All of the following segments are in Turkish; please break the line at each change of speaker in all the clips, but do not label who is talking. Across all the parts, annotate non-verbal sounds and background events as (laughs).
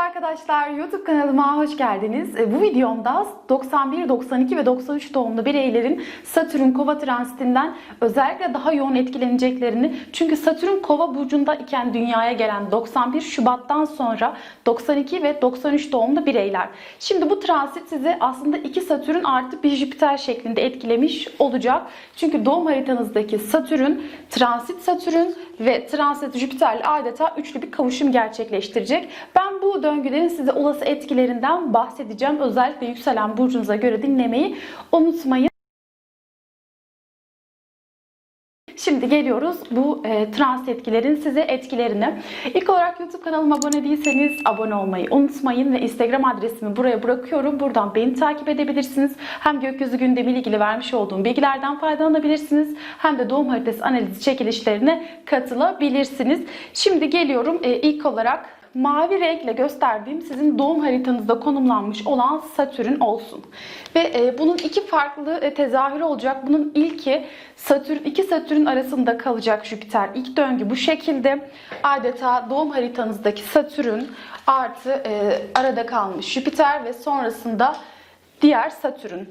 arkadaşlar, YouTube kanalıma hoş geldiniz. E, Bu videomda 91, 92 ve 93 doğumlu bireylerin Satürn Kova transitinden özellikle daha yoğun etkileneceklerini çünkü Satürn Kova burcunda iken dünyaya gelen 91 Şubat'tan sonra 92 ve 93 doğumlu bireyler. Şimdi bu transit sizi aslında iki Satürn artı bir Jüpiter şeklinde etkilemiş olacak. Çünkü doğum haritanızdaki Satürn, transit Satürn ve transit Jüpiter'le adeta üçlü bir kavuşum gerçekleştirecek. Ben bu döngülerin size olası etkilerinden bahsedeceğim. Özellikle yükselen burcunuza göre dinlemeyi unutmayın. Şimdi geliyoruz bu e, trans etkilerin size etkilerine. İlk olarak YouTube kanalıma abone değilseniz abone olmayı unutmayın ve Instagram adresimi buraya bırakıyorum. Buradan beni takip edebilirsiniz. Hem gökyüzü gündemiyle ilgili vermiş olduğum bilgilerden faydalanabilirsiniz. Hem de doğum haritası analizi çekilişlerine katılabilirsiniz. Şimdi geliyorum e, ilk olarak mavi renkle gösterdiğim sizin doğum haritanızda konumlanmış olan Satürn olsun. Ve e, bunun iki farklı e, tezahürü olacak. Bunun ilki Satürn, iki Satürn arasında kalacak Jüpiter. İlk döngü bu şekilde. Adeta doğum haritanızdaki Satürn artı e, arada kalmış Jüpiter ve sonrasında diğer Satürn.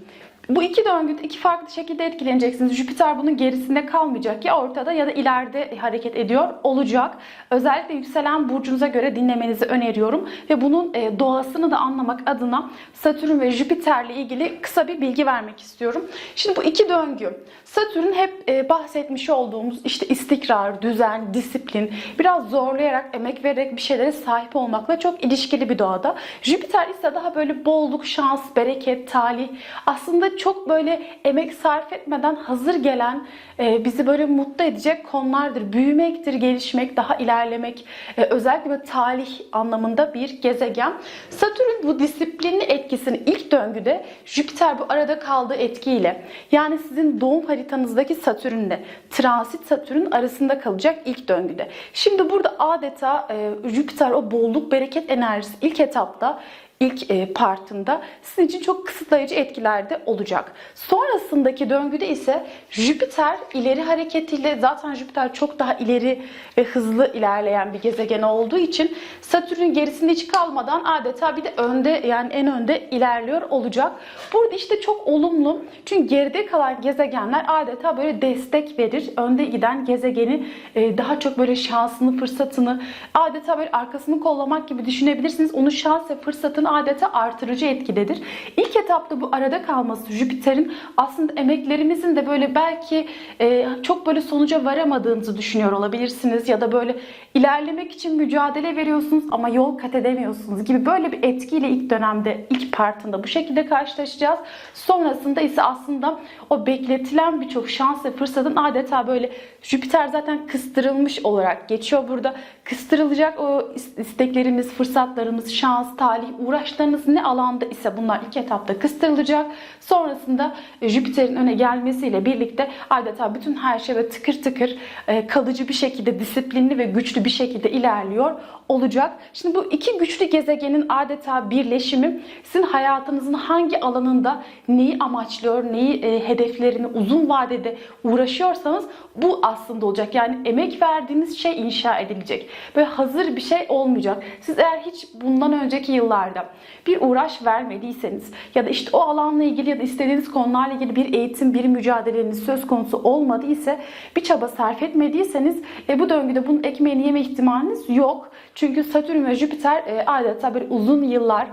Bu iki döngüde iki farklı şekilde etkileneceksiniz. Jüpiter bunun gerisinde kalmayacak ya ortada ya da ileride hareket ediyor olacak. Özellikle yükselen burcunuza göre dinlemenizi öneriyorum ve bunun e, doğasını da anlamak adına Satürn ve Jüpiter'le ilgili kısa bir bilgi vermek istiyorum. Şimdi bu iki döngü Satürn hep e, bahsetmiş olduğumuz işte istikrar, düzen, disiplin, biraz zorlayarak, emek vererek bir şeylere sahip olmakla çok ilişkili bir doğada. Jüpiter ise daha böyle bolluk, şans, bereket, talih. Aslında çok böyle emek sarf etmeden hazır gelen, e, bizi böyle mutlu edecek konulardır. Büyümektir, gelişmek, daha ilerlemek. E, özellikle talih anlamında bir gezegen. Satürn bu disiplinli etkisini ilk döngüde Jüpiter bu arada kaldığı etkiyle yani sizin doğum haritanızdaki Satürn'le transit Satürn arasında kalacak ilk döngüde. Şimdi burada adeta e, Jüpiter o bolluk bereket enerjisi ilk etapta ilk e, partında sizin için çok kısıtlayıcı etkilerde olacak. Sonrasındaki döngüde ise Jüpiter ileri hareketiyle zaten Jüpiter çok daha ileri ve hızlı ilerleyen bir gezegen olduğu için Satürn'ün gerisinde hiç kalmadan adeta bir de önde yani en önde ilerliyor olacak. Burada işte çok olumlu çünkü geride kalan gezegenler adeta böyle destek verir. Önde giden gezegeni e, daha çok böyle şansını, fırsatını adeta böyle arkasını kollamak gibi düşünebilirsiniz. Onun şans ve fırsatını adeta artırıcı etkidedir. İlk etapta bu arada kalması Jüpiter'in aslında emeklerimizin de böyle belki e, çok böyle sonuca varamadığınızı düşünüyor olabilirsiniz ya da böyle ilerlemek için mücadele veriyorsunuz ama yol kat edemiyorsunuz gibi böyle bir etkiyle ilk dönemde ilk partında bu şekilde karşılaşacağız. Sonrasında ise aslında o bekletilen birçok şans ve fırsatın adeta böyle Jüpiter zaten kıstırılmış olarak geçiyor burada. Kıstırılacak o isteklerimiz, fırsatlarımız, şans, talih, uğraşlarınız ne alanda ise bunlar ilk etapta kıstırılacak. Sonrasında Jüpiter'in öne gelmesiyle birlikte adeta bütün her şey ve tıkır tıkır e, kalıcı bir şekilde disiplinli ve güçlü bir şekilde ilerliyor olacak. Şimdi bu iki güçlü gezegenin adeta birleşimi sizin hayatınızın hangi alanında neyi amaçlıyor, neyi e, hedeflerini uzun vadede uğraşıyorsanız bu aslında olacak. Yani emek verdiğiniz şey inşa edilecek. Böyle hazır bir şey olmayacak. Siz eğer hiç bundan önceki yıllarda bir uğraş vermediyseniz ya da işte o alanla ilgili ya da istediğiniz konularla ilgili bir eğitim, bir mücadeleniz söz konusu olmadıysa, bir çaba sarf etmediyseniz e, bu döngüde bunun ekmeğini yeme ihtimaliniz yok. Çünkü Satürn ve Jüpiter e, adeta böyle uzun yıllar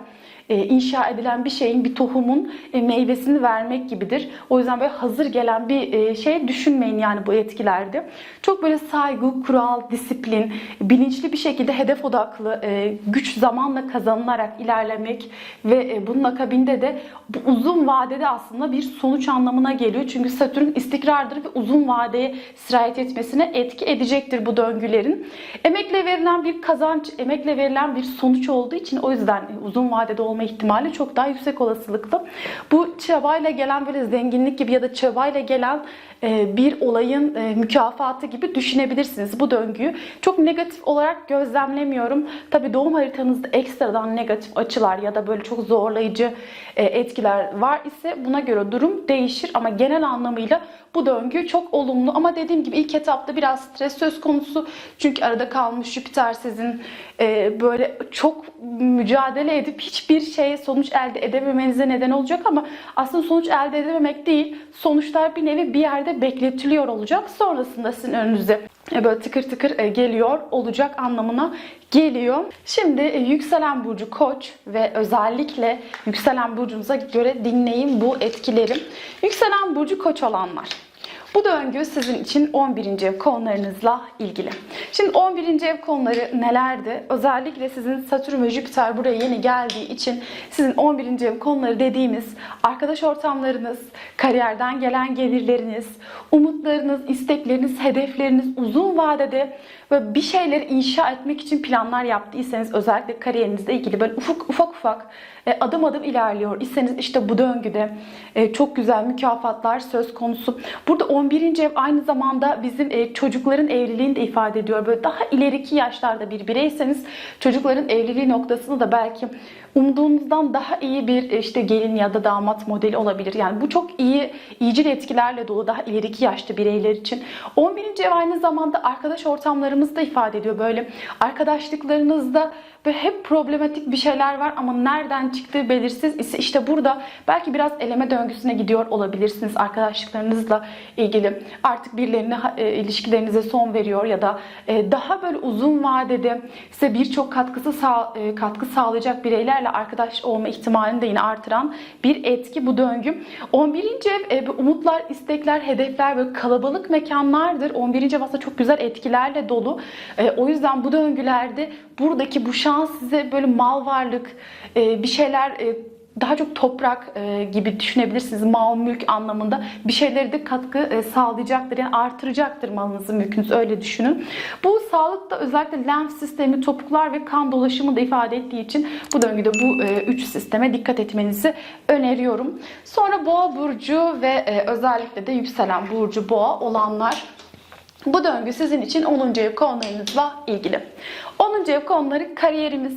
e, inşa edilen bir şeyin, bir tohumun e, meyvesini vermek gibidir. O yüzden böyle hazır gelen bir e, şey düşünmeyin yani bu etkilerde. Çok böyle saygı, kural, disiplin, bilinçli bir şekilde hedef odaklı, güç zamanla kazanılarak ilerlemek ve bunun akabinde de bu uzun vadede aslında bir sonuç anlamına geliyor. Çünkü Satürn istikrardır ve uzun vadeye sirayet etmesine etki edecektir bu döngülerin. Emekle verilen bir kazanç, emekle verilen bir sonuç olduğu için o yüzden uzun vadede olması olma ihtimali çok daha yüksek olasılıklı. Bu çabayla gelen böyle zenginlik gibi ya da çabayla gelen e, bir olayın e, mükafatı gibi düşünebilirsiniz bu döngüyü. Çok negatif olarak gözlemlemiyorum. Tabii doğum haritanızda ekstradan negatif açılar ya da böyle çok zorlayıcı e, etkiler var ise buna göre durum değişir ama genel anlamıyla bu döngü çok olumlu ama dediğim gibi ilk etapta biraz stres söz konusu. Çünkü arada kalmış Jüpiter sizin e, böyle çok mücadele edip hiçbir şeye sonuç elde edememenize neden olacak ama aslında sonuç elde edememek değil. Sonuçlar bir nevi bir yerde bekletiliyor olacak. Sonrasında sizin önünüze e, böyle tıkır tıkır e, geliyor olacak anlamına geliyor. Şimdi e, yükselen burcu Koç ve özellikle yükselen burcunuza göre dinleyin bu etkileri. Yükselen burcu Koç olanlar. Bu döngü sizin için 11. ev konularınızla ilgili. Şimdi 11. ev konuları nelerdi? Özellikle sizin Satürn ve Jüpiter buraya yeni geldiği için sizin 11. ev konuları dediğimiz arkadaş ortamlarınız, kariyerden gelen gelirleriniz, umutlarınız, istekleriniz, hedefleriniz uzun vadede ve bir şeyleri inşa etmek için planlar yaptıysanız özellikle kariyerinizle ilgili böyle ufak ufak ufak e, adım adım ilerliyor iseniz işte bu döngüde e, çok güzel mükafatlar söz konusu. Burada 11. ev aynı zamanda bizim e, çocukların evliliğini de ifade ediyor. Böyle daha ileriki yaşlarda bir bireyseniz çocukların evliliği noktasını da belki umduğunuzdan daha iyi bir işte gelin ya da damat modeli olabilir. Yani bu çok iyi iyicil etkilerle dolu daha ileriki yaşta bireyler için. 11. ev aynı zamanda arkadaş ortamlarımızı da ifade ediyor. Böyle arkadaşlıklarınızda böyle hep problematik bir şeyler var ama nereden çıktığı belirsiz ise işte burada belki biraz eleme döngüsüne gidiyor olabilirsiniz arkadaşlıklarınızla ilgili. Artık birilerine e, ilişkilerinize son veriyor ya da e, daha böyle uzun vadede size birçok katkısı sağ, e, katkı sağlayacak bireylerle arkadaş olma ihtimalini de yine artıran bir etki bu döngü. 11. ev umutlar, istekler, hedefler böyle kalabalık mekanlardır. 11. ev aslında çok güzel etkilerle dolu. O yüzden bu döngülerde buradaki bu şans size böyle mal varlık, e, bir şeyler e, daha çok toprak e, gibi düşünebilirsiniz. Mal, mülk anlamında bir şeyleri de katkı e, sağlayacaktır. Yani artıracaktır malınızı, mülkünüzü öyle düşünün. Bu sağlıkta özellikle lenf sistemi, topuklar ve kan dolaşımı da ifade ettiği için bu döngüde bu e, üç sisteme dikkat etmenizi öneriyorum. Sonra boğa burcu ve e, özellikle de yükselen burcu boğa olanlar bu döngü sizin için 10. ev konularınızla ilgili. 10. ev konuları kariyerimiz,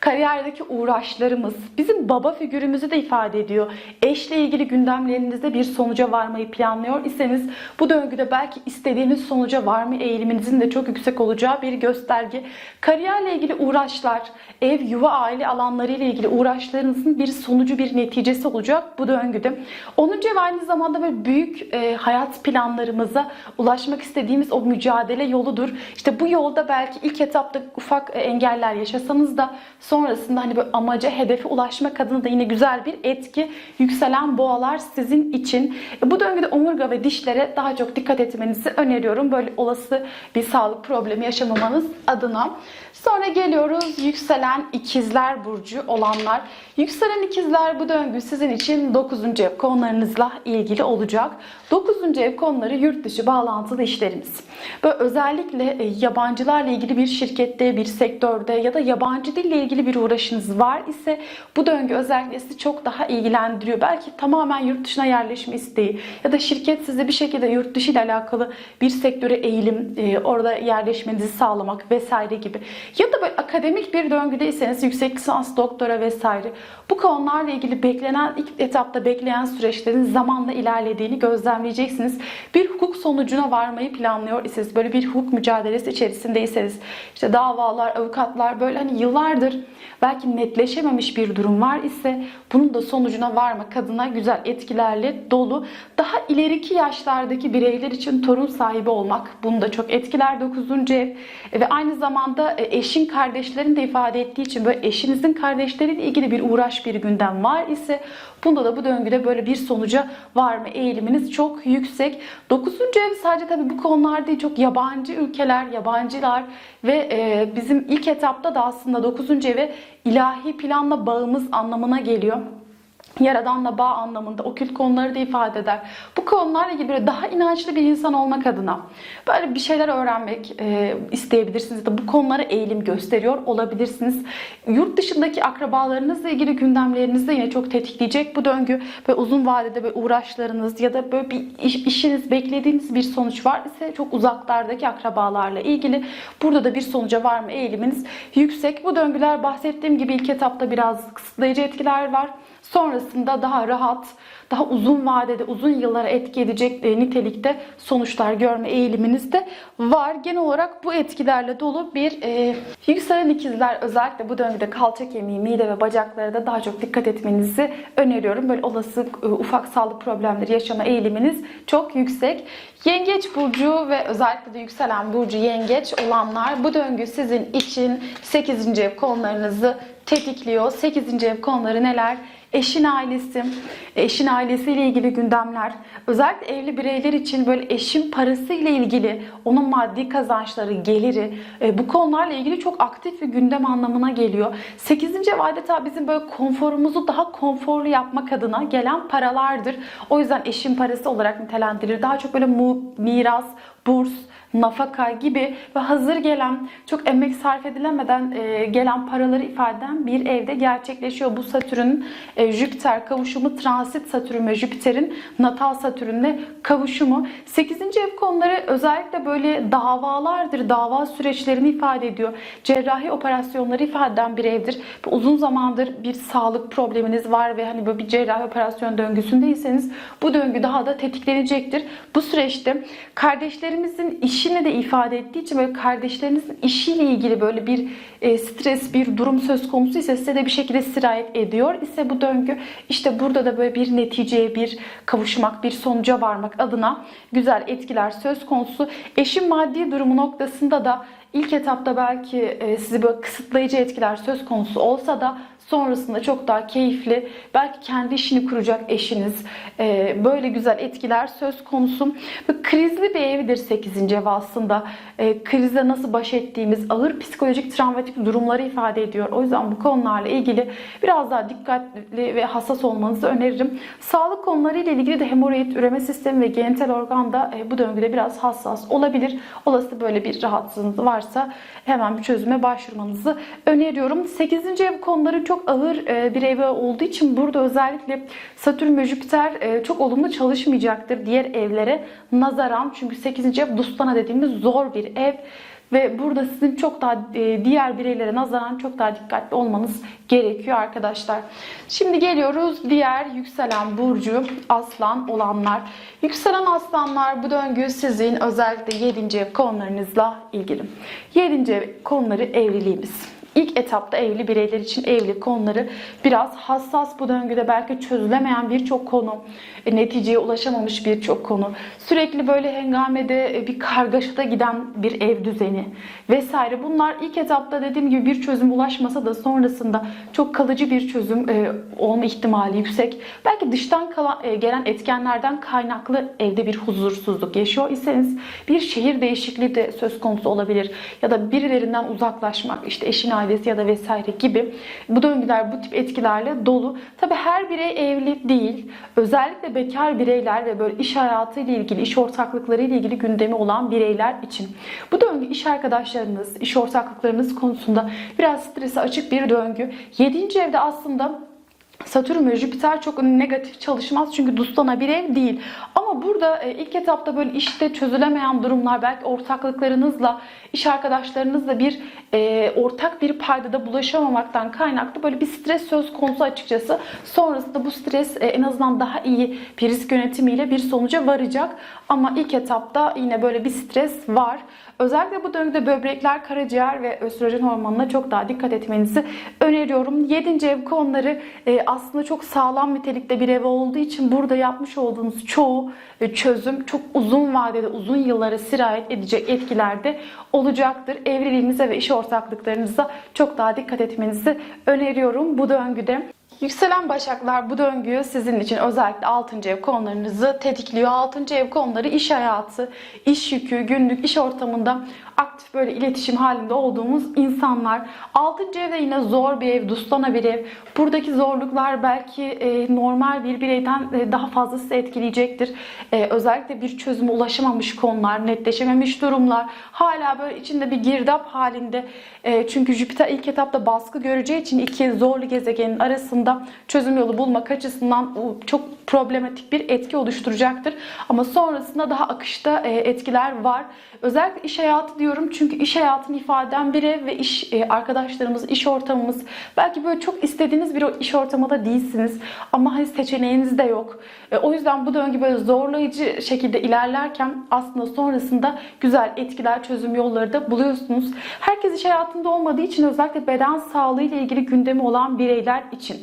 kariyerdeki uğraşlarımız, bizim baba figürümüzü de ifade ediyor. Eşle ilgili gündemlerinizde bir sonuca varmayı planlıyor iseniz bu döngüde belki istediğiniz sonuca varma eğiliminizin de çok yüksek olacağı bir gösterge. Kariyerle ilgili uğraşlar, ev, yuva, aile alanları ile ilgili uğraşlarınızın bir sonucu, bir neticesi olacak bu döngüde. 10. ev aynı zamanda böyle büyük e, hayat planlarımıza ulaşmak istediğimiz o mücadele yoludur. İşte bu yolda belki ilk etapta ufak e, engeller yaşasanız da sonrasında hani böyle amaca, hedefe ulaşmak adına da yine güzel bir etki. Yükselen boğalar sizin için. E, bu döngüde omurga ve dişlere daha çok dikkat etmenizi öneriyorum. Böyle olası bir sağlık problemi yaşamamanız adına. Sonra geliyoruz yükselen ikizler burcu olanlar. Yükselen ikizler bu döngü sizin için 9. ev konularınızla ilgili olacak. 9. ev konuları yurt dışı bağlantılı işlerimiz. Böyle özellikle e, yabancılarla ilgili bir şirkette, bir sektörde ya da yabancı dille ilgili bir uğraşınız var ise bu döngü özellikle sizi çok daha ilgilendiriyor. Belki tamamen yurt dışına yerleşme isteği ya da şirket size bir şekilde yurt dışı ile alakalı bir sektöre eğilim, e, orada yerleşmenizi sağlamak vesaire gibi. Ya da böyle akademik bir döngüdeyseniz yüksek lisans, doktora vesaire bu konularla ilgili beklenen ilk etapta bekleyen süreçlerin zamanla ilerlediğini gözlemleyeceksiniz. Bir hukuk sonucuna varmayı planlıyor iseniz böyle bir hukuk mücadelesi içerisindeyseniz işte davalar, avukatlar böyle hani yıllardır belki netleşememiş bir durum var ise bunun da sonucuna varmak adına güzel etkilerle dolu. Daha ileriki yaşlardaki bireyler için torun sahibi olmak bunu da çok etkiler 9. ev ve aynı zamanda e, eşin kardeşlerin de ifade ettiği için böyle eşinizin kardeşleriyle ilgili bir uğraş bir gündem var ise bunda da bu döngüde böyle bir sonuca varma eğiliminiz çok yüksek. 9. ev sadece tabii bu konular değil çok yabancı ülkeler, yabancılar ve e, bizim ilk etapta da aslında 9. eve ilahi planla bağımız anlamına geliyor. Yaradanla bağ anlamında okült konuları da ifade eder. Bu konularla ilgili böyle daha inançlı bir insan olmak adına böyle bir şeyler öğrenmek e, isteyebilirsiniz. Da bu konulara eğilim gösteriyor olabilirsiniz. Yurt dışındaki akrabalarınızla ilgili gündemlerinizde yine çok tetikleyecek bu döngü ve uzun vadede böyle uğraşlarınız ya da böyle bir iş, işiniz beklediğiniz bir sonuç var ise çok uzaklardaki akrabalarla ilgili burada da bir sonuca varma eğiliminiz yüksek. Bu döngüler bahsettiğim gibi ilk etapta biraz kısıtlayıcı etkiler var. Sonrasında daha rahat, daha uzun vadede, uzun yıllara etki edecek e, nitelikte sonuçlar görme eğiliminiz de var. Genel olarak bu etkilerle dolu bir e, yükselen ikizler özellikle bu döngüde kalça kemiği, mide ve bacaklara da daha çok dikkat etmenizi öneriyorum. Böyle olası e, ufak sağlık problemleri yaşama eğiliminiz çok yüksek. Yengeç burcu ve özellikle de yükselen burcu yengeç olanlar bu döngü sizin için 8. ev konularınızı tetikliyor. 8. ev konuları neler? Eşin ailesi, eşin ailesiyle ilgili gündemler, özellikle evli bireyler için böyle eşin parası ile ilgili, onun maddi kazançları, geliri, e, bu konularla ilgili çok aktif bir gündem anlamına geliyor. 8. ev adeta bizim böyle konforumuzu daha konforlu yapmak adına gelen paralardır. O yüzden eşin parası olarak nitelendirilir. Daha çok böyle mu, miras, burs, nafaka gibi ve hazır gelen, çok emek sarf edilemeden e, gelen paraları ifade eden bir evde gerçekleşiyor. Bu Satürn'ün e, Jüpiter kavuşumu, transit Satürn ve Jüpiter'in natal Satürn'le kavuşumu. 8. ev konuları özellikle böyle davalardır, dava süreçlerini ifade ediyor. Cerrahi operasyonları ifade eden bir evdir. Uzun zamandır bir sağlık probleminiz var ve hani böyle bir cerrahi operasyon döngüsündeyseniz bu döngü daha da tetiklenecektir. Bu süreçte kardeşlerimizin işini de ifade ettiği için böyle kardeşlerinizin işiyle ilgili böyle bir e, stres, bir durum söz konusu ise size de bir şekilde sirayet ediyor ise bu döngü işte burada da böyle bir neticeye, bir kavuşmak, bir sonuca varmak adına güzel etkiler söz konusu. Eşin maddi durumu noktasında da ilk etapta belki e, sizi böyle kısıtlayıcı etkiler söz konusu olsa da sonrasında çok daha keyifli, belki kendi işini kuracak eşiniz, e, böyle güzel etkiler söz konusu. Ve krizli bir evdir 8. ev aslında. E, Krizle nasıl baş ettiğimiz ağır psikolojik travmatik durumları ifade ediyor. O yüzden bu konularla ilgili biraz daha dikkatli ve hassas olmanızı öneririm. Sağlık konularıyla ilgili de hemoroid üreme sistemi ve genital organ da e, bu döngüde biraz hassas olabilir. Olası böyle bir rahatsızlığınız varsa hemen bir çözüme başvurmanızı öneriyorum. 8. ev konuları çok ağır e, bir ev olduğu için burada özellikle Satürn ve Jüpiter e, çok olumlu çalışmayacaktır diğer evlere nazaran. Çünkü 8. ev Dustana dediğimiz zor bir ev. Ve burada sizin çok daha e, diğer bireylere nazaran çok daha dikkatli olmanız gerekiyor arkadaşlar. Şimdi geliyoruz diğer yükselen burcu aslan olanlar. Yükselen aslanlar bu döngü sizin özellikle 7. ev konularınızla ilgili. 7. ev konuları evliliğimiz. İlk etapta evli bireyler için evlilik konuları biraz hassas bu döngüde belki çözülemeyen birçok konu, e, neticeye ulaşamamış birçok konu, sürekli böyle hengamede e, bir kargaşada giden bir ev düzeni vesaire. Bunlar ilk etapta dediğim gibi bir çözüm ulaşmasa da sonrasında çok kalıcı bir çözüm e, olma ihtimali yüksek. Belki dıştan kalan, gelen etkenlerden kaynaklı evde bir huzursuzluk yaşıyor iseniz bir şehir değişikliği de söz konusu olabilir. Ya da birilerinden uzaklaşmak, işte eşin ailesi ya da vesaire gibi bu döngüler bu tip etkilerle dolu. Tabi her birey evli değil. Özellikle bekar bireyler ve böyle iş hayatı ile ilgili, iş ortaklıkları ile ilgili gündemi olan bireyler için. Bu döngü iş arkadaşlarınız, iş ortaklıklarınız konusunda biraz strese açık bir döngü. 7. evde aslında Satürn ve Jüpiter çok negatif çalışmaz çünkü dustana bir ev değil. Ama burada e, ilk etapta böyle işte çözülemeyen durumlar belki ortaklıklarınızla, iş arkadaşlarınızla bir e, ortak bir paydada bulaşamamaktan kaynaklı böyle bir stres söz konusu açıkçası. Sonrasında bu stres e, en azından daha iyi bir risk yönetimiyle bir sonuca varacak. Ama ilk etapta yine böyle bir stres var. Özellikle bu döngüde böbrekler, karaciğer ve östrojen hormonuna çok daha dikkat etmenizi öneriyorum. 7. ev konuları e, aslında çok sağlam nitelikte bir ev olduğu için burada yapmış olduğunuz çoğu e, çözüm çok uzun vadede, uzun yıllara sirayet edecek etkilerde olacaktır. Evliliğinize ve iş ortaklıklarınıza çok daha dikkat etmenizi öneriyorum bu döngüde. Yükselen Başaklar bu döngü sizin için özellikle 6. ev konularınızı tetikliyor. 6. ev konuları iş hayatı, iş yükü, günlük iş ortamında aktif böyle iletişim halinde olduğumuz insanlar. 6. evde yine zor bir ev, dustana bir ev. Buradaki zorluklar belki e, normal bir bireyden e, daha fazla sizi etkileyecektir. E, özellikle bir çözüme ulaşamamış konular, netleşememiş durumlar, hala böyle içinde bir girdap halinde. E, çünkü Jüpiter ilk etapta baskı göreceği için iki zorlu gezegenin arasında çözüm yolu bulmak açısından çok problematik bir etki oluşturacaktır. Ama sonrasında daha akışta e, etkiler var. Özellikle iş hayatı diyorum çünkü iş hayatını ifade eden bir ev ve iş e, arkadaşlarımız, iş ortamımız belki böyle çok istediğiniz bir iş ortamında değilsiniz ama hani seçeneğiniz de yok. E, o yüzden bu döngü böyle zorlayıcı şekilde ilerlerken aslında sonrasında güzel etkiler, çözüm yolları da buluyorsunuz. Herkes iş hayatında olmadığı için özellikle beden sağlığı ile ilgili gündemi olan bireyler için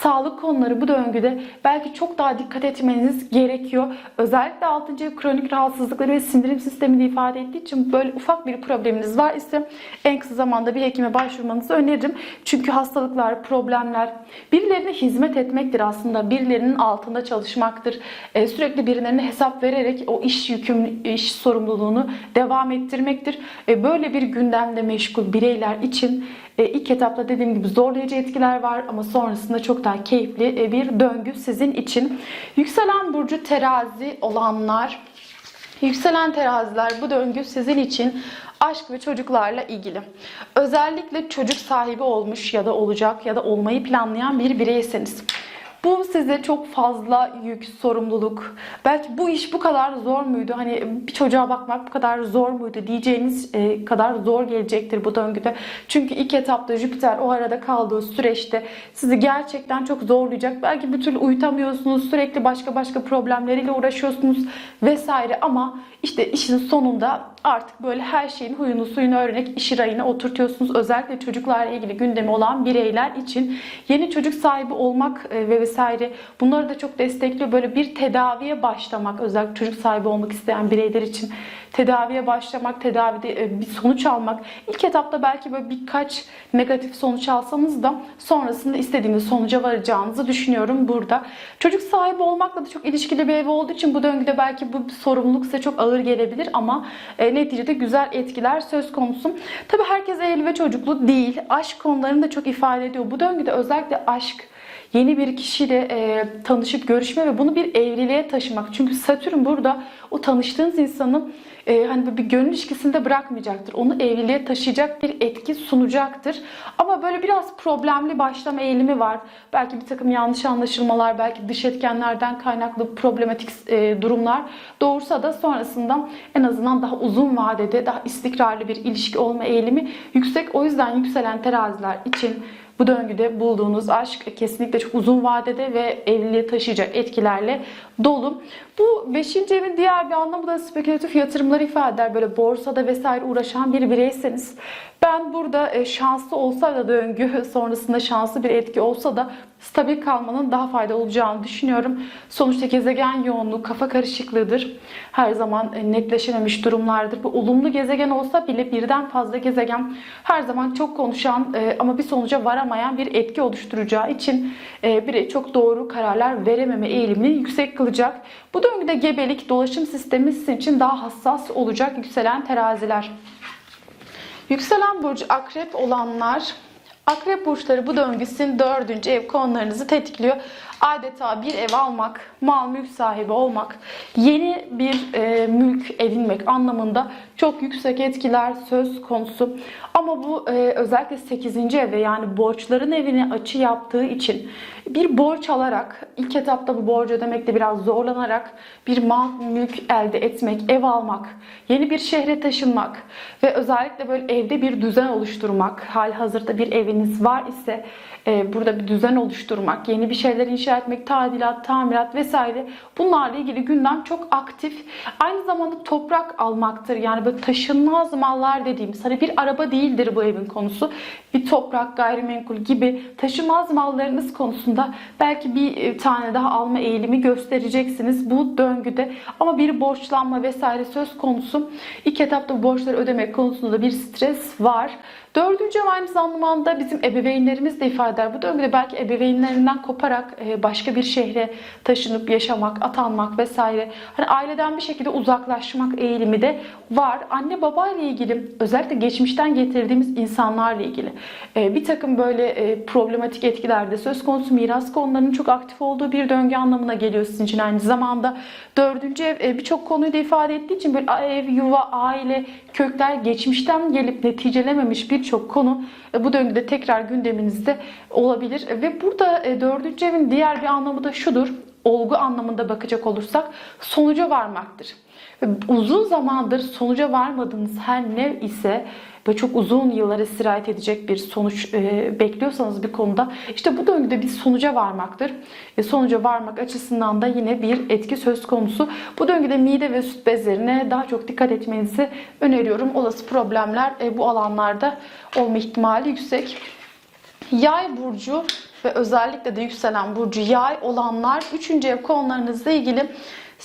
sağlık konuları bu döngüde belki çok daha dikkat etmeniz gerekiyor. Özellikle 6. ev kronik rahatsızlıkları ve sindirim sistemini ifade ettiği için böyle ufak bir probleminiz var ise en kısa zamanda bir hekime başvurmanızı öneririm. Çünkü hastalıklar, problemler birilerine hizmet etmektir aslında. Birilerinin altında çalışmaktır. Ee, sürekli birilerine hesap vererek o iş yüküm, iş sorumluluğunu devam ettirmektir. Ee, böyle bir gündemde meşgul bireyler için e, ilk etapta dediğim gibi zorlayıcı etkiler var ama sonrasında çok daha keyifli e, bir döngü sizin için. Yükselen burcu terazi olanlar Yükselen teraziler bu döngü sizin için aşk ve çocuklarla ilgili. Özellikle çocuk sahibi olmuş ya da olacak ya da olmayı planlayan bir bireyseniz. Bu size çok fazla yük, sorumluluk. Belki bu iş bu kadar zor muydu? Hani bir çocuğa bakmak bu kadar zor muydu diyeceğiniz e, kadar zor gelecektir bu döngüde. Çünkü ilk etapta Jüpiter o arada kaldığı süreçte sizi gerçekten çok zorlayacak. Belki bir türlü uyutamıyorsunuz, sürekli başka başka problemleriyle uğraşıyorsunuz vesaire ama işte işin sonunda artık böyle her şeyin huyunu suyunu öğrenerek iş rayına oturtuyorsunuz. Özellikle çocuklarla ilgili gündemi olan bireyler için yeni çocuk sahibi olmak e, ve vesaire bunları da çok destekliyor. Böyle bir tedaviye başlamak özellikle çocuk sahibi olmak isteyen bireyler için tedaviye başlamak, tedavide e, bir sonuç almak. İlk etapta belki böyle birkaç negatif sonuç alsanız da sonrasında istediğiniz sonuca varacağınızı düşünüyorum burada. Çocuk sahibi olmakla da çok ilişkili bir ev olduğu için bu döngüde belki bu sorumluluk size çok ağır gelebilir ama e, neticede güzel etkiler söz konusu. Tabii herkes evli ve çocuklu değil. Aşk konularını da çok ifade ediyor. Bu döngüde özellikle aşk, yeni bir kişiyle e, tanışıp görüşme ve bunu bir evliliğe taşımak. Çünkü Satürn burada o tanıştığınız insanın e, hani bir gönül ilişkisinde bırakmayacaktır. Onu evliliğe taşıyacak bir etki sunacaktır. Ama böyle biraz problemli başlama eğilimi var. Belki bir takım yanlış anlaşılmalar, belki dış etkenlerden kaynaklı problematik e, durumlar doğursa da sonrasında en azından daha uzun vadede daha istikrarlı bir ilişki olma eğilimi yüksek. O yüzden yükselen teraziler için bu döngüde bulduğunuz aşk kesinlikle çok uzun vadede ve evliliğe taşıyacak etkilerle dolu. Bu 5. evin diğer bir anlamı da spekülatif yatırımları ifade eder. Böyle borsada vesaire uğraşan bir bireyseniz ben burada e, şanslı olsa da döngü sonrasında şanslı bir etki olsa da stabil kalmanın daha faydalı olacağını düşünüyorum. Sonuçta gezegen yoğunluğu kafa karışıklığıdır. Her zaman e, netleşememiş durumlardır. Bu olumlu gezegen olsa bile birden fazla gezegen her zaman çok konuşan e, ama bir sonuca varamayan bir etki oluşturacağı için biri çok doğru kararlar verememe eğilimini yüksek kılacak. Bu döngüde gebelik, dolaşım sistemi sizin için daha hassas olacak yükselen teraziler. Yükselen burcu akrep olanlar Akrep burçları bu döngüsün dördüncü ev konularınızı tetikliyor. Adeta bir ev almak, mal mülk sahibi olmak, yeni bir e, mülk edinmek anlamında çok yüksek etkiler söz konusu. Ama bu e, özellikle 8. evde yani borçların evine açı yaptığı için bir borç alarak, ilk etapta bu borcu ödemekte biraz zorlanarak bir mal mülk elde etmek, ev almak, yeni bir şehre taşınmak ve özellikle böyle evde bir düzen oluşturmak, hal hazırda bir eviniz var ise e, burada bir düzen oluşturmak, yeni bir şeyler inşa etmek, tadilat, tamirat vesaire bunlarla ilgili gündem çok aktif. Aynı zamanda toprak almaktır. Yani böyle taşınmaz mallar dediğimiz hani bir araba değildir bu evin konusu. Bir toprak, gayrimenkul gibi taşınmaz mallarınız konusunda belki bir e, tane daha alma eğilimi göstereceksiniz bu döngüde. Ama bir borçlanma vesaire söz konusu. İlk etapta borçları ödemek konusunda bir stres var. Dördüncü ev aynı zamanda bizim ebeveynlerimiz de ifade eder. Bu döngüde belki ebeveynlerinden koparak e, başka bir şehre taşınıp yaşamak, atanmak vesaire. Hani aileden bir şekilde uzaklaşmak eğilimi de var. Anne baba ile ilgili özellikle geçmişten getirdiğimiz insanlarla ilgili e, bir takım böyle e, problematik etkilerde söz konusu miras konularının çok aktif olduğu bir döngü anlamına geliyor sizin için aynı zamanda. Dördüncü ev birçok konuyu da ifade ettiği için böyle ev, yuva, aile, kökler geçmişten gelip neticelememiş birçok konu e, bu döngüde tekrar gündeminizde olabilir. E, Ve burada e, dördüncü evin diğer bir anlamı da şudur. Olgu anlamında bakacak olursak sonuca varmaktır. Uzun zamandır sonuca varmadığınız her ne ise ve çok uzun yıllara sirayet edecek bir sonuç e, bekliyorsanız bir konuda işte bu döngüde bir sonuca varmaktır. E, sonuca varmak açısından da yine bir etki söz konusu. Bu döngüde mide ve süt bezlerine daha çok dikkat etmenizi öneriyorum. Olası problemler e, bu alanlarda olma ihtimali yüksek. Yay burcu ve özellikle de yükselen burcu yay olanlar 3. ev konularınızla ilgili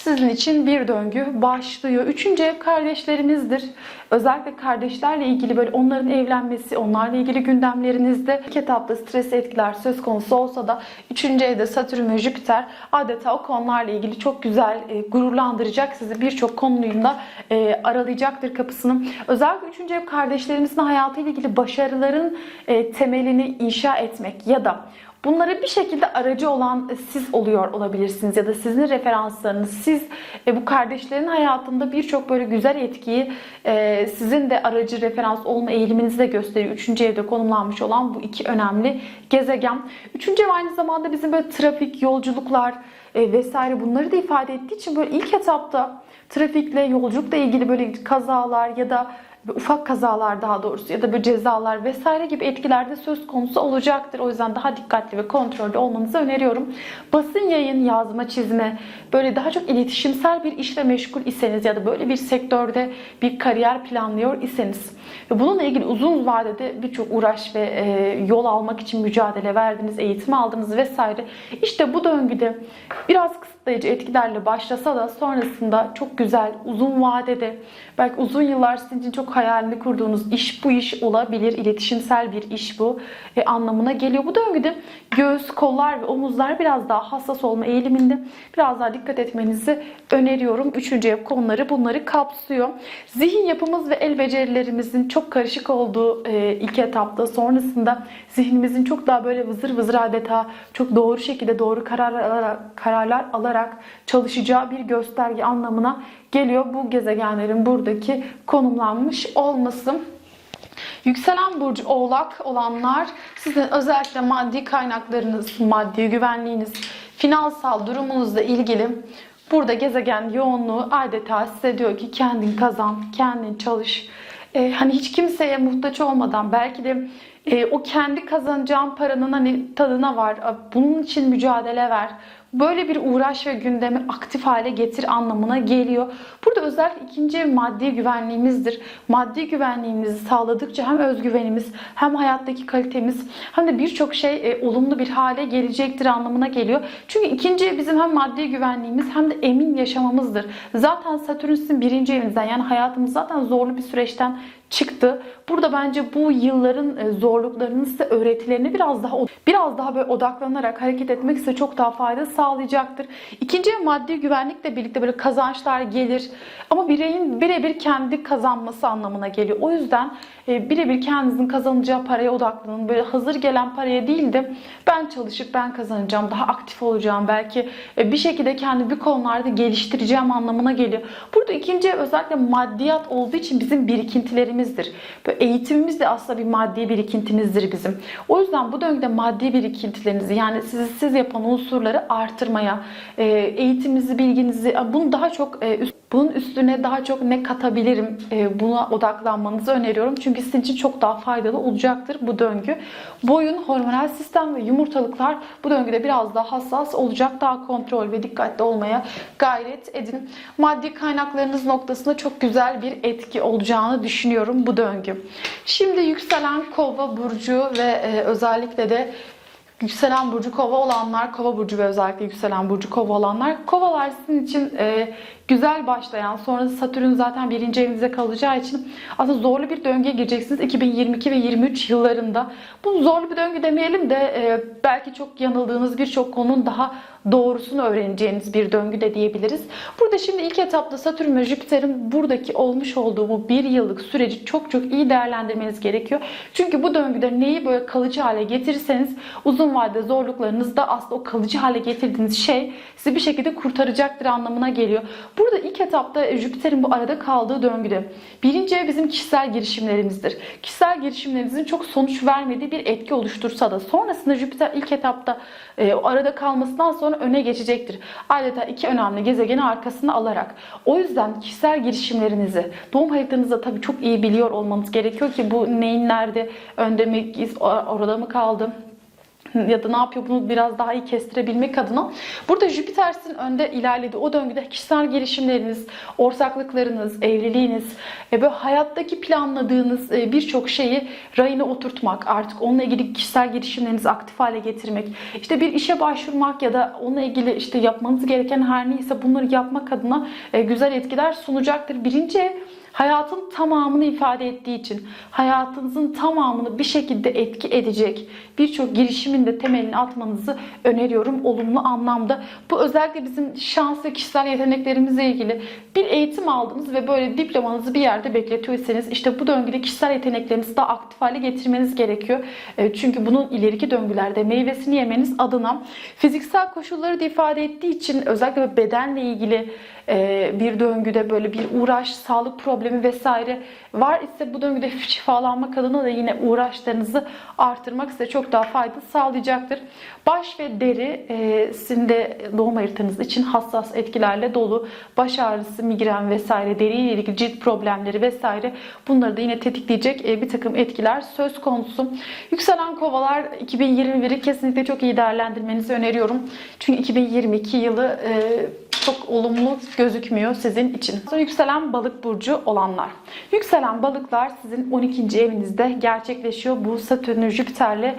sizin için bir döngü başlıyor. Üçüncü ev kardeşlerimizdir. Özellikle kardeşlerle ilgili böyle onların evlenmesi, onlarla ilgili gündemlerinizde ilk etapta stres etkiler söz konusu olsa da üçüncü evde Satürn ve Jüpiter adeta o konularla ilgili çok güzel e, gururlandıracak sizi birçok konuyunda e, aralayacaktır kapısını. Özellikle üçüncü ev kardeşlerimizin hayatıyla ilgili başarıların e, temelini inşa etmek ya da Bunlara bir şekilde aracı olan siz oluyor olabilirsiniz ya da sizin referanslarınız, siz e, bu kardeşlerin hayatında birçok böyle güzel etkiyi e, sizin de aracı referans olma eğiliminizi de gösteriyor. Üçüncü evde konumlanmış olan bu iki önemli gezegen. Üçüncü ev aynı zamanda bizim böyle trafik, yolculuklar e, vesaire bunları da ifade ettiği için böyle ilk etapta trafikle, yolculukla ilgili böyle kazalar ya da ufak kazalar daha doğrusu ya da böyle cezalar vesaire gibi etkilerde söz konusu olacaktır. O yüzden daha dikkatli ve kontrollü olmanızı öneriyorum. Basın yayın, yazma, çizme, böyle daha çok iletişimsel bir işle meşgul iseniz ya da böyle bir sektörde bir kariyer planlıyor iseniz ve bununla ilgili uzun vadede birçok uğraş ve e, yol almak için mücadele verdiniz, eğitim aldınız vesaire. İşte bu döngüde biraz kısıtlayıcı etkilerle başlasa da sonrasında çok güzel, uzun vadede belki uzun yıllar sizin için çok hayalini kurduğunuz iş bu iş olabilir. İletişimsel bir iş bu e, anlamına geliyor. Bu döngüde göğüs, kollar ve omuzlar biraz daha hassas olma eğiliminde. Biraz daha dikkat etmenizi öneriyorum. Üçüncü ev konuları bunları kapsıyor. Zihin yapımız ve el becerilerimizin çok karışık olduğu e, ilk etapta sonrasında zihnimizin çok daha böyle vızır vızır adeta çok doğru şekilde doğru kararlar kararlar alarak çalışacağı bir gösterge anlamına geliyor bu gezegenlerin buradaki konumlanmış olması. Yükselen burcu oğlak olanlar sizin özellikle maddi kaynaklarınız, maddi güvenliğiniz, finansal durumunuzla ilgili burada gezegen yoğunluğu adeta size diyor ki kendin kazan, kendin çalış. Ee, hani hiç kimseye muhtaç olmadan belki de e, o kendi kazanacağın paranın hani tadına var. Bunun için mücadele ver. Böyle bir uğraş ve gündemi aktif hale getir anlamına geliyor. Burada özellikle ikinci maddi güvenliğimizdir. Maddi güvenliğimizi sağladıkça hem özgüvenimiz hem hayattaki kalitemiz hem de birçok şey e, olumlu bir hale gelecektir anlamına geliyor. Çünkü ikinci bizim hem maddi güvenliğimiz hem de emin yaşamamızdır. Zaten Satürn sizin birinci evinizden yani hayatımız zaten zorlu bir süreçten çıktı. Burada bence bu yılların e, zorluklarının size öğretilerini biraz daha biraz daha böyle odaklanarak hareket etmek size çok daha fayda sağlayacaktır. İkinci maddi güvenlikle birlikte böyle kazançlar gelir. Ama bireyin birebir kendi kazanması anlamına geliyor. O yüzden e, birebir kendinizin kazanacağı paraya odaklanın. Böyle hazır gelen paraya değil de ben çalışıp ben kazanacağım, daha aktif olacağım. Belki e, bir şekilde kendi bir konularda geliştireceğim anlamına geliyor. Burada ikinci özellikle maddiyat olduğu için bizim birikintilerimizdir. Böyle eğitimimiz de aslında bir maddi birikintimizdir bizim. O yüzden bu döngüde maddi birikintilerinizi yani sizi siz yapan unsurları artırmaya, e, eğitiminizi, bilginizi, bunu daha çok üst bunun üstüne daha çok ne katabilirim buna odaklanmanızı öneriyorum. Çünkü sizin için çok daha faydalı olacaktır bu döngü. Boyun, hormonal sistem ve yumurtalıklar bu döngüde biraz daha hassas olacak. Daha kontrol ve dikkatli olmaya gayret edin. Maddi kaynaklarınız noktasında çok güzel bir etki olacağını düşünüyorum bu döngü. Şimdi yükselen kova burcu ve özellikle de Yükselen burcu kova olanlar, kova burcu ve özellikle yükselen burcu kova olanlar, kovalar sizin için e, güzel başlayan, sonra Satürn zaten birinci evinizde kalacağı için aslında zorlu bir döngüye gireceksiniz 2022 ve 23 yıllarında. Bu zorlu bir döngü demeyelim de e, belki çok yanıldığınız birçok konunun daha doğrusunu öğreneceğiniz bir döngü de diyebiliriz. Burada şimdi ilk etapta Satürn ve Jüpiter'in buradaki olmuş olduğu bu bir yıllık süreci çok çok iyi değerlendirmeniz gerekiyor. Çünkü bu döngüde neyi böyle kalıcı hale getirirseniz uzun vadede zorluklarınızda aslında o kalıcı hale getirdiğiniz şey sizi bir şekilde kurtaracaktır anlamına geliyor. Burada ilk etapta Jüpiter'in bu arada kaldığı döngüde birinci ev bizim kişisel girişimlerimizdir. Kişisel girişimlerinizin çok sonuç vermediği bir etki oluştursa da sonrasında Jüpiter ilk etapta e, o arada kalmasından sonra öne geçecektir. Adeta iki önemli gezegeni arkasına alarak. O yüzden kişisel girişimlerinizi doğum haritanızda tabii çok iyi biliyor olmanız gerekiyor ki bu neyin nerede önde mi orada mı kaldı (laughs) ya da ne yapıyor bunu biraz daha iyi kestirebilmek adına. Burada Jüpiter sizin önde ilerledi. O döngüde kişisel gelişimleriniz, ortaklıklarınız, evliliğiniz, e, böyle hayattaki planladığınız e, birçok şeyi rayına oturtmak, artık onunla ilgili kişisel gelişimlerinizi aktif hale getirmek, işte bir işe başvurmak ya da onunla ilgili işte yapmanız gereken her neyse bunları yapmak adına e, güzel etkiler sunacaktır. Birinci ev hayatın tamamını ifade ettiği için hayatınızın tamamını bir şekilde etki edecek birçok girişimin de temelini atmanızı öneriyorum olumlu anlamda. Bu özellikle bizim şans ve kişisel yeteneklerimizle ilgili bir eğitim aldınız ve böyle diplomanızı bir yerde bekletiyorsanız işte bu döngüde kişisel yeteneklerinizi daha aktif hale getirmeniz gerekiyor. E, Çünkü bunun ileriki döngülerde meyvesini yemeniz adına fiziksel koşulları da ifade ettiği için özellikle bedenle ilgili bir döngüde böyle bir uğraş, sağlık problemi vesaire var ise bu döngüde (laughs) şifalanmak adına da yine uğraşlarınızı artırmak size çok daha fayda sağlayacaktır. Baş ve deri e, sizin de doğum haritanız için hassas etkilerle dolu. Baş ağrısı, migren vesaire, deriyle ilgili cilt problemleri vesaire bunları da yine tetikleyecek e, bir takım etkiler söz konusu. Yükselen kovalar 2021'i kesinlikle çok iyi değerlendirmenizi öneriyorum. Çünkü 2022 yılı e, çok olumlu gözükmüyor sizin için. Sonra yükselen balık burcu olanlar. Yükselen balıklar sizin 12. evinizde gerçekleşiyor. Bu Satürn Jüpiter'le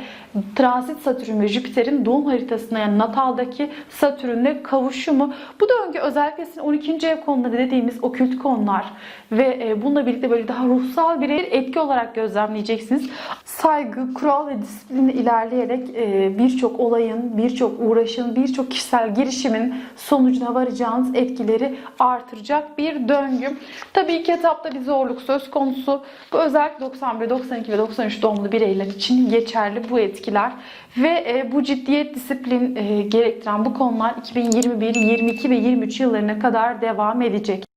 transit Satürn ve Jüpiter'in doğum haritasına yani nataldaki Satürn'le kavuşumu. Bu döngü özellikle sizin 12. ev konuları dediğimiz okült konular ve e, bununla birlikte böyle daha ruhsal bir etki olarak gözlemleyeceksiniz. Saygı, kural ve disiplinle ilerleyerek e, birçok olayın, birçok uğraşın, birçok kişisel girişimin sonucuna varacağınız etkileri artıracak bir döngü. Tabii ilk etapta bir zorluk söz konusu. Bu özellikle 91, 92 ve 93 doğumlu bireyler için geçerli bu etkiler. Ve e, bu ciddiyet, disiplin e, gerektiren bu konular 2021, 22 ve 23 yıllarına kadar devam edecek.